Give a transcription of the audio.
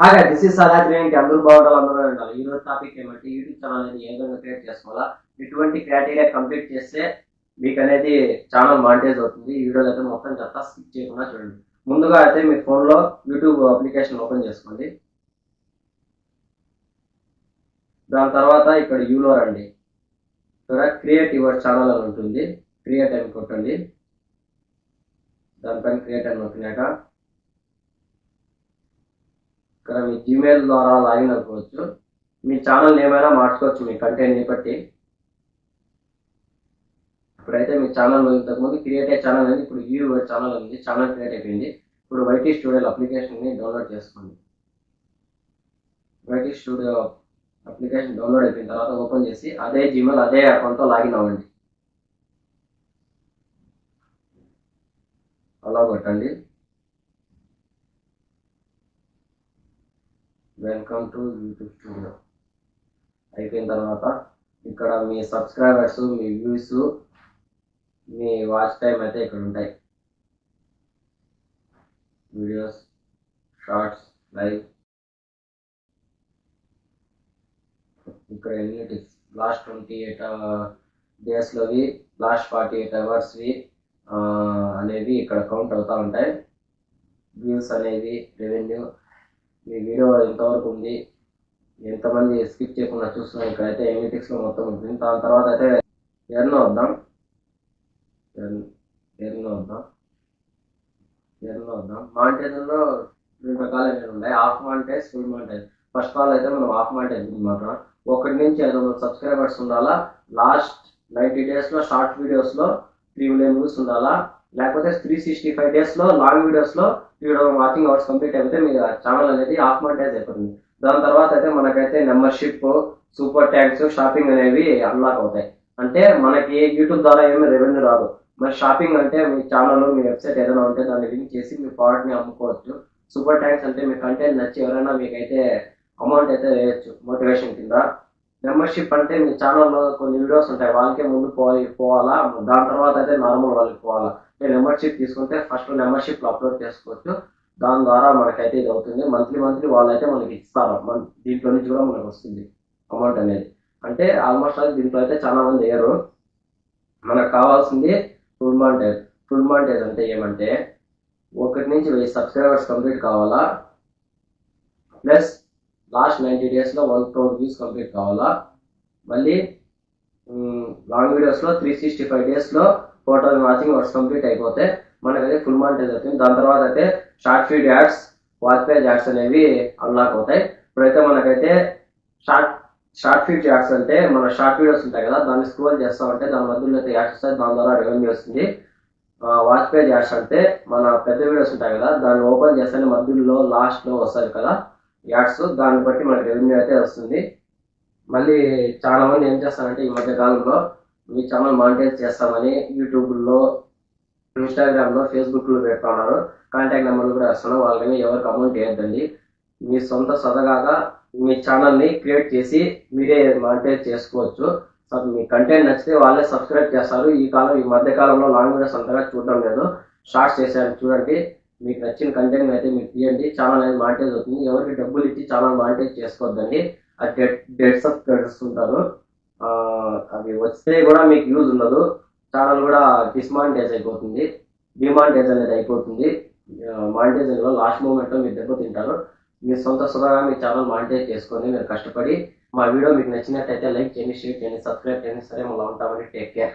Hi this is సదాగ్రి ఏంటి అందరూ బాగుండాలి అందరూ ఉండాలి ఈ రోజు టాపిక్ ఏమంటే యూట్యూబ్ ఛానల్ అనేది ఏ విధంగా క్రియేట్ చేసుకోవాలా? ఇటువంటి క్రైటీరియా కంప్లీట్ చేస్తే మీకు అనేది ఛానల్ మానిటైజ్ అవుతుంది. ఈ వీడియోలో అయితే మొత్తం చెప్తా స్కిప్ చేయకుండా చూడండి. ముందుగా అయితే మీ ఫోన్లో యూట్యూబ్ అప్లికేషన్ ఓపెన్ చేసుకోండి. దాని తర్వాత ఇక్కడ యూలో రండి ఇక్కడ క్రియేట్ యువర్ ఛానల్ అని ఉంటుంది. క్రియేట్ అని కొట్టండి. దానిపైన క్రియేట్ అని నొక్కినాక ఇక్కడ మీ జీమెయిల్ ద్వారా లాగిన్ అవ్వచ్చు. మీ ఛానల్ ఏమైనా మార్చుకోవచ్చు మీ కంటెంట్ని బట్టి. ఇప్పుడైతే మీ ఛానల్ ఇంతకుముందు క్రియేట్ అయ్యే ఛానల్ అనేది ఇప్పుడు వ్యూ ఛానల్ ఉంది ఛానల్ క్రియేట్ అయిపోయింది. ఇప్పుడు వైటీ స్టూడియో అప్లికేషన్ని డౌన్లోడ్ చేసుకోండి. వైటీ స్టూడియో అప్లికేషన్ డౌన్లోడ్ అయిపోయిన తర్వాత ఓపెన్ చేసి అదే జీమెయిల్ అదే అకౌంట్తో లాగిన్ అవ్వండి. అలా కొట్టండి. వెల్కమ్ టు యూట్యూబ్ స్టూడియో అయిపోయిన తర్వాత ఇక్కడ మీ సబ్స్క్రైబర్స్ మీ వ్యూస్ మీ వాచ్ టైం అయితే ఇక్కడ ఉంటాయి. వీడియోస్ షార్ట్స్ లైవ్ ఇక్కడ ఎన్యూటిక్స్ లాస్ట్ ట్వంటీ ఎయిట్ డేస్లోవి లాస్ట్ ఫార్టీ ఎయిట్ అవర్స్వి అనేవి ఇక్కడ కౌంట్ అవుతూ ఉంటాయి. వ్యూస్ అనేవి రెవెన్యూ మీ వీడియో ఎంతవరకు ఉంది. ఎంతమంది స్కిప్ చేయకుండా చూస్తున్నాం ఇక్కడైతే ఎనలిటిక్స్లో మొత్తం ఉంటుంది దాని తర్వాత అయితే ఎర్న్ వద్దాం ఎర్న్ ఎర్న్ వద్దాం ఎర్న్ వద్దాం మాంటేజ్లో రెండు రకాలైన ఉన్నాయి. Half montage full montage first of all అయితే మనం హాఫ్ మాంటేజ్ మాత్రం ఒకటి నుంచి ఐదు వందల సబ్స్క్రైబర్స్ ఉండాలా? లాస్ట్ నైంటీ డేస్లో షార్ట్ వీడియోస్లో త్రీ మిలియన్ వ్యూస్ ఉండాలా? లేకపోతే త్రీ సిక్స్టీ ఫైవ్ డేస్లో లాంగ్ వీడియోస్లో వీడియో వాచింగ్ అవర్స్ కంప్లీట్ అయిపోతే మీ ఛానల్ అనేది హాఫ్ మానిటైజ్ అయిపోతుంది. దాని తర్వాత అయితే మనకైతే మెంబర్షిప్ సూపర్ ట్యాక్స్ షాపింగ్ అనేవి అన్లాక్ అవుతాయి. అంటే మనకి యూట్యూబ్ ద్వారా ఏమీ రెవెన్యూ రాదు. మరి షాపింగ్ అంటే మీ ఛానల్ మీ వెబ్సైట్ ఏదైనా ఉంటే దాన్ని లింక్ చేసి మీ ప్రోడక్ట్ని అమ్ముకోవచ్చు. సూపర్ ట్యాక్స్ అంటే మీ కంటెంట్ నచ్చి ఎవరైనా మీకైతే అమౌంట్ అయితే వేయచ్చు మోటివేషన్ కింద. మెంబర్షిప్ అంటే మీ ఛానల్లో కొన్ని వీడియోస్ ఉంటాయి వాళ్ళకే ముందు పోవాలి పోవాలా? దాని తర్వాత అయితే నార్మల్ వాళ్ళకి పోవాలా? మెంబర్షిప్ తీసుకుంటే ఫస్ట్ మెంబర్షిప్ అప్లోడ్ చేసుకోవచ్చు. దాని ద్వారా మనకైతే ఇది అవుతుంది. మంత్లీ మంత్లీ వాళ్ళైతే మనకి ఇస్తారు. మన దీంట్లో నుంచి కూడా మనకు వస్తుంది అమౌంట్ అనేది. అంటే ఆల్మోస్ట్ అది దీంట్లో అయితే చాలా మంది వేయరు. మనకు కావాల్సింది ఫుల్ మాంటేజ్ ఫుల్ మాంటేజ్ అంటే ఏమంటే ఒకటి నుంచి వెయ్యి సబ్స్క్రైబర్స్ కంప్లీట్ కావాలా? ప్లస్ లాస్ట్ నైంటీ డేస్లో వన్ క్రోర్ వ్యూస్ కంప్లీట్ కావాలా? మళ్ళీ లాంగ్ వీడియోస్లో త్రీ సిక్స్టీ ఫైవ్ డేస్లో టోటల్ వాచింగ్ వర్క్స్ కంప్లీట్ అయిపోతే మనకైతే ఫుల్ మానిటైజ్ అవుతుంది దాని తర్వాత అయితే short feed ads watch page ads అనేవి అన్లాక్ అవుతాయి. ఇప్పుడైతే మనకైతే షార్ట్ షార్ట్ ఫీడ్ యాడ్స్ అంటే మన షార్ట్ వీడియోస్ ఉంటాయి కదా దాన్ని స్క్రోల్ చేస్తా ఉంటే దాని మధ్యలో అయితే యాడ్స్ వస్తాయి దాని ద్వారా రెవెన్యూ వస్తుంది. వాచ్ పేజ్ యాడ్స్ అంటే మన పెద్ద వీడియోస్ ఉంటాయి కదా దాన్ని ఓపెన్ చేస్తేనే మధ్యలో లాస్ట్లో వస్తాయి కదా యాడ్స్ దాన్ని బట్టి మనకి రెవెన్యూ అయితే వస్తుంది. మళ్ళీ చాలా మంది ఏం చేస్తారంటే ఈ మధ్య కాలంలో మీ ఛానల్ మానిటైజ్ చేస్తామని యూట్యూబ్లో ఇన్స్టాగ్రామ్లో ఫేస్బుక్లో పెడతా ఉన్నారు. కాంటాక్ట్ నెంబర్లు కూడా వేస్తున్నాం వాళ్ళని ఎవరికి అమౌంట్ వేయద్దండి. మీ సొంత సొంతగా మీ ఛానల్ని క్రియేట్ చేసి మీరే మానిటైజ్ చేసుకోవచ్చు. సో మీ కంటెంట్ నచ్చితే వాళ్ళే సబ్స్క్రైబ్ చేస్తారు. ఈ కాలం ఈ మధ్య కాలంలో లాంగ్ వీడియోస్ అంతగా చూడడం లేదు. షార్ట్స్ చేశారు చూడండి. మీకు నచ్చిన కంటెంట్ అయితే మీరు తీయండి. ఛానల్ అనేది మానిటైజ్ అవుతుంది. ఎవరికి డబ్బులు ఇచ్చి ఛానల్ మానిటైజ్ చేసుకోవద్దండి. ఆ డెడ్ డెడ్ సబ్స్క్రైబర్స్ ఉంటారు అవి వస్తే కూడా మీకు యూజ్ ఉండదు. ఛానల్ కూడా డిస్మానిటైజ్ అయిపోతుంది. డిమానిటైజ్ అనేది అయిపోతుంది. మానిటైజేషన్లో లాస్ట్ మూమెంట్లో మీరు దెబ్బతింటారు మీ సొంత సొంతగా మీ ఛానల్ మానిటైజ్ చేసుకొని మీరు కష్టపడి మా వీడియో మీకు నచ్చినట్టయితే లైక్ చేయండి షేర్ చేయండి సబ్స్క్రైబ్ చేయండి. సరే మళ్ళీ ఉంటామని టేక్ కేర్.